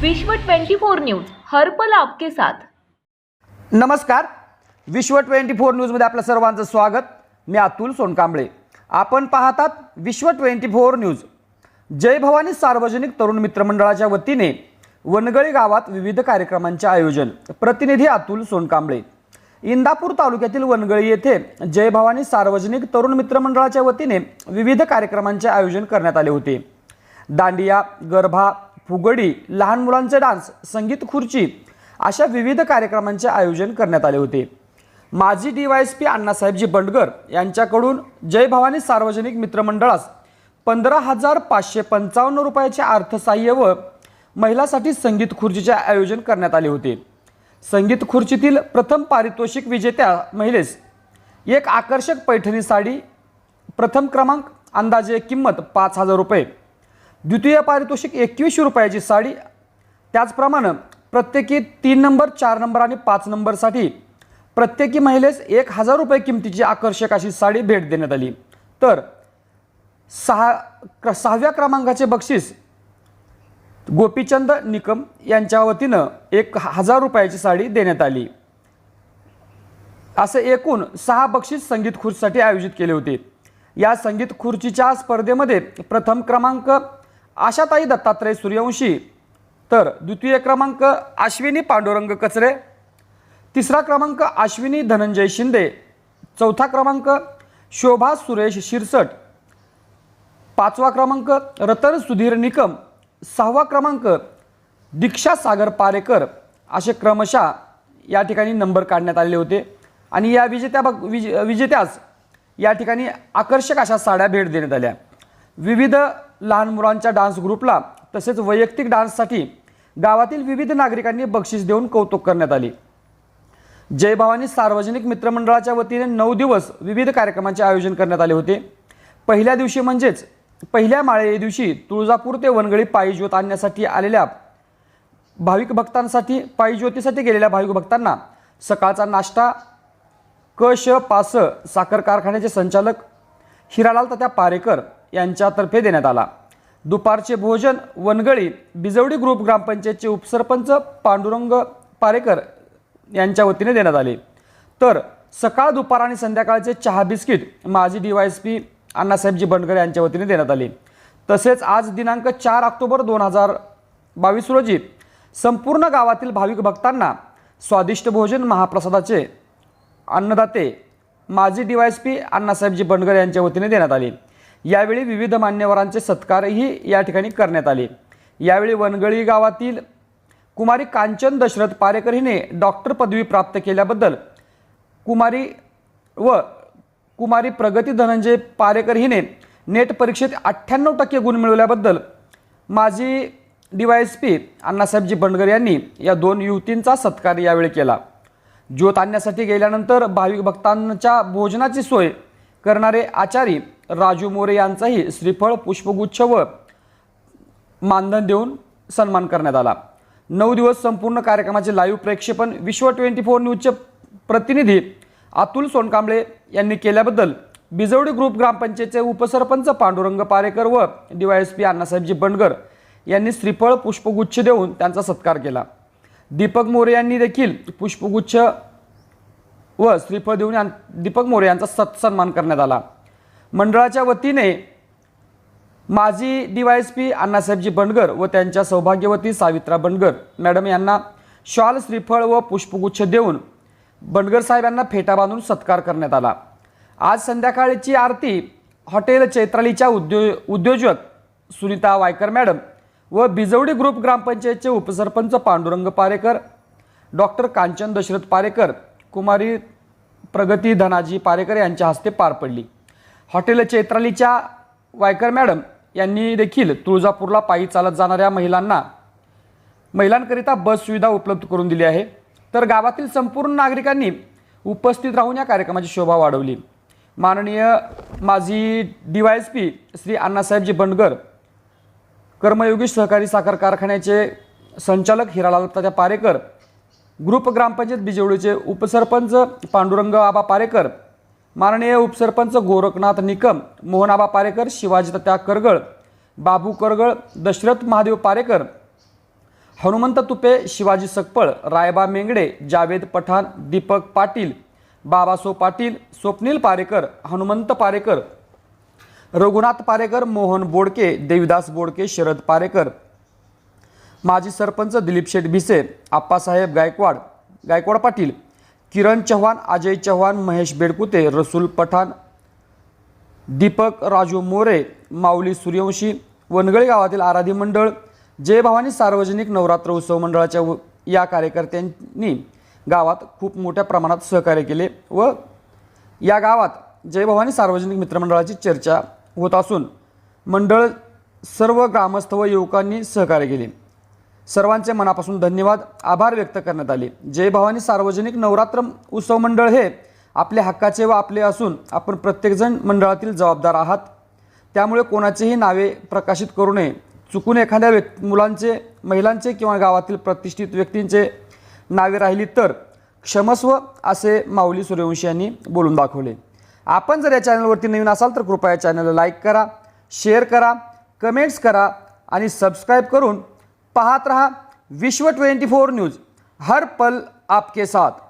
विश्व 24 न्यूज हर पल आपके साथ. नमस्कार. विश्व ट्वेंटी फोर न्यूजमध्ये आपलं सर्वांचं स्वागत. मी अतुल सोनकांबळे. आपण पाहतात Vishwa twenty four news. Jai Bhavani सार्वजनिक तरुण मित्रमंडळाच्या वतीने वनगळी गावात विविध कार्यक्रमांचे आयोजन. प्रतिनिधी अतुल सोनकांबळे. इंदापूर तालुक्यातील वनगळी येथे जय भवानी सार्वजनिक तरुण मित्रमंडळाच्या वतीने विविध कार्यक्रमांचे आयोजन करण्यात आले होते. दांडिया गरभा फुगडी लहान मुलांचे डान्स संगीत खुर्ची अशा विविध कार्यक्रमांचे आयोजन करण्यात आले होते. माजी D Y S P Annasahebji Bandgar यांच्याकडून जय भवानी सार्वजनिक मित्रमंडळास पंधरा हजार पाचशे पंचावन्न रुपयाचे अर्थसहाय्य व महिलासाठी संगीत खुर्चीचे आयोजन करण्यात आले होते. संगीत खुर्चीतील प्रथम पारितोषिक विजेत्या महिलेस एक आकर्षक पैठणी साडी प्रथम क्रमांक अंदाजे किंमत पाच हजार रुपये. द्वितीय पारितोषिक एकवीसशे रुपयाची साडी. त्याचप्रमाणे प्रत्येकी तीन नंबर चार नंबर आणि पाच नंबरसाठी प्रत्येकी महिलेस एक हजार रुपये किमतीची आकर्षक अशी साडी भेट देण्यात आली. तर सहा क- सहाव्या क्रमांकाचे बक्षीस गोपीचंद निकम यांच्या वतीनं एक हजार रुपयाची साडी देण्यात आली. असे एकूण सहा बक्षीस संगीत खुर्चीसाठी आयोजित केले होते. या संगीत खुर्चीच्या स्पर्धेमध्ये प्रथम क्रमांक आशाताई दत्तात्रय सूर्यवंशी. तर द्वितीय क्रमांक अश्विनी पांडुरंग कचरे. तिसरा क्रमांक अश्विनी धनंजय शिंदे. चौथा क्रमांक शोभा सुरेश शिरसट. पाचवा क्रमांक रतन सुधीर निकम. सहावा क्रमांक दीक्षा सागर पारेकर. असे क्रमशः या ठिकाणी नंबर काढण्यात आलेले होते. आणि या विजेत्या बघ विज विजेत्यास या ठिकाणी आकर्षक अशा साड्या भेट देण्यात आल्या. विविध लहान मुलांच्या डान्स ग्रुपला तसेच वैयक्तिक डान्ससाठी गावातील विविध नागरिकांनी बक्षीस देऊन कौतुक करण्यात आले. जय भवानी सार्वजनिक मित्रमंडळाच्या वतीने नऊ दिवस विविध कार्यक्रमांचे आयोजन करण्यात आले होते. पहिल्या दिवशी म्हणजेच पहिल्या माळे दिवशी तुळजापूर ते वनगळी पायी ज्योत आणण्यासाठी आलेल्या भाविक भक्तांसाठी पायी ज्योतीसाठी गेलेल्या भाविक भक्तांना सकाळचा नाश्ता क श पास साखर कारखान्याचे संचालक हिरालाल तात्या पारेकर यांच्यातर्फे देण्यात आला. दुपारचे भोजन वनगळी बिजवडी ग्रुप ग्रामपंचायतचे उपसरपंच पांडुरंग पारेकर यांच्या वतीने देण्यात आले. तर सकाळ दुपार आणि संध्याकाळचे चहा बिस्किट माजी D Y S P Annasahebji Bankar यांच्या वतीने देण्यात आले. तसेच आज दिनांक चार ऑक्टोबर दोन हजार बावीस रोजी संपूर्ण गावातील भाविक भक्तांना स्वादिष्ट भोजन महाप्रसादाचे अन्नदाते माजी D Y S P Annasahebji Bankar यांच्या वतीने देण्यात आले. यावेळी विविध मान्यवरांचे सत्कारही या ठिकाणी करण्यात आले. यावेळी वनगळी गावातील कुमारी कांचन दशरथ पारेकर हिने डॉक्टर पदवी प्राप्त केल्याबद्दल कुमारी व कुमारी प्रगती धनंजय पारेकर हिने नेट परीक्षेत अठ्ठ्याण्णव टक्के गुण मिळवल्याबद्दल माजी D Y S P Annasahebji Bandgar यांनी या दोन युवतींचा सत्कार यावेळी केला. ज्योत आणण्यासाठी गेल्यानंतर भाविक भक्तांच्या भोजनाची सोय करणारे आचारी राजू मोरे यांचाही श्रीफळ पुष्पगुच्छ व मानधन देऊन सन्मान करण्यात आला. नऊ दिवस संपूर्ण कार्यक्रमाचे लाईव्ह प्रेक्षेपण विश्व ट्वेंटी फोर न्यूजचे प्रतिनिधी अतुल सोनकांबळे यांनी केल्याबद्दल बिजवडी ग्रुप ग्रामपंचायतचे उपसरपंच पांडुरंग पारेकर व डीवायएसपी अण्णासाहेबजी बंडगर यांनी श्रीफळ पुष्पगुच्छ देऊन त्यांचा सत्कार केला. दीपक मोरे यांनी देखील पुष्पगुच्छ व श्रीफळ देऊन यां- दीपक मोरे यांचा सत्सन्मान करण्यात आला. मंडळाच्या वतीने माजी D Y S P Annasahebji Bandgar व त्यांच्या सौभाग्यवती सावित्रा बंडगर मॅडम यांना शॉल श्रीफळ व पुष्पगुच्छ देऊन बंडगर साहेब यांना फेटा बांधून सत्कार करण्यात आला. आज संध्याकाळची आरती हॉटेल चैत्रालीच्या उद्यो उद्योजक सुनीता वायकर मॅडम व बिजवडी ग्रुप ग्रामपंचायतचे उपसरपंच पांडुरंग पारेकर डॉक्टर कांचन दशरथ पारेकर कुमारी प्रगती धनाजी पारेकर यांच्या हस्ते पार पडली. हॉटेल चैत्रालीच्या वायकर मॅडम यांनी देखील तुळजापूरला पायी चालत जाणाऱ्या महिलांना महिलांकरिता बस सुविधा उपलब्ध करून दिली आहे. तर गावातील संपूर्ण नागरिकांनी उपस्थित राहून या कार्यक्रमाची शोभा वाढवली. माननीय माजी D Y S P Shri Annasahebji Bandgar Karmayogi सहकारी साखर कारखान्याचे संचालक हिरालाल तात्या पारेकर ग्रुप ग्रामपंचायत बिजवडीचे उपसरपंच पांडुरंग आबा पारेकर माननीय उपसरपंच गोरखनाथ निकम मोहनाबा पारेकर शिवाजी तात्या करगळ बाबू करगळ दशरथ महादेव पारेकर हनुमंत तुपे शिवाजी सकपळ रायबा मेंगडे जावेद पठाण दीपक पाटील बाबासो पाटील स्वप्नील पारेकर हनुमंत पारेकर रघुनाथ पारेकर मोहन बोडके देविदास बोडके शरद पारेकर माजी सरपंच दिलीप शेठ भिसे आप्पासाहेब गायकवाड गायकवाड पाटील किरण चव्हाण अजय चव्हाण महेश बेडकुते रसूल पठाण दीपक राजू मोरे माऊली सूर्यवंशी वनगळे गावातील आराधी मंडळ जय भवानी सार्वजनिक नवरात्र उत्सव मंडळाच्या व- या कार्यकर्त्यांनी गावात खूप मोठ्या प्रमाणात सहकार्य केले व या गावात जय भवानी सार्वजनिक मित्रमंडळाची चर्चा होत असून मंडळ सर्व ग्रामस्थ व युवकांनी सहकार्य केले. सर्वांचे मनापासून धन्यवाद. आभार व्यक्त करण्यात आले. जय भवानी सार्वजनिक नवरात्र उत्सव मंडळ हे आपल्या हक्काचे व आपले असून आपण प्रत्येकजण मंडळातील जबाबदार आहात. त्यामुळे कोणाचेही नावे प्रकाशित करू नये. चुकून एखाद्या व्यक् मुलांचे महिलांचे किंवा गावातील प्रतिष्ठित व्यक्तींचे नावे राहिली तर क्षमस्व असे माऊली सूर्यवंशी यांनी बोलून दाखवले. आपण जर या चॅनलवरती नवीन असाल तर कृपया चॅनलला लाईक करा शेअर करा कमेंट्स करा आणि सबस्क्राईब करून पाहत रहा विश्व ट्वेंटी फोर न्यूज हर पल आपके साथ।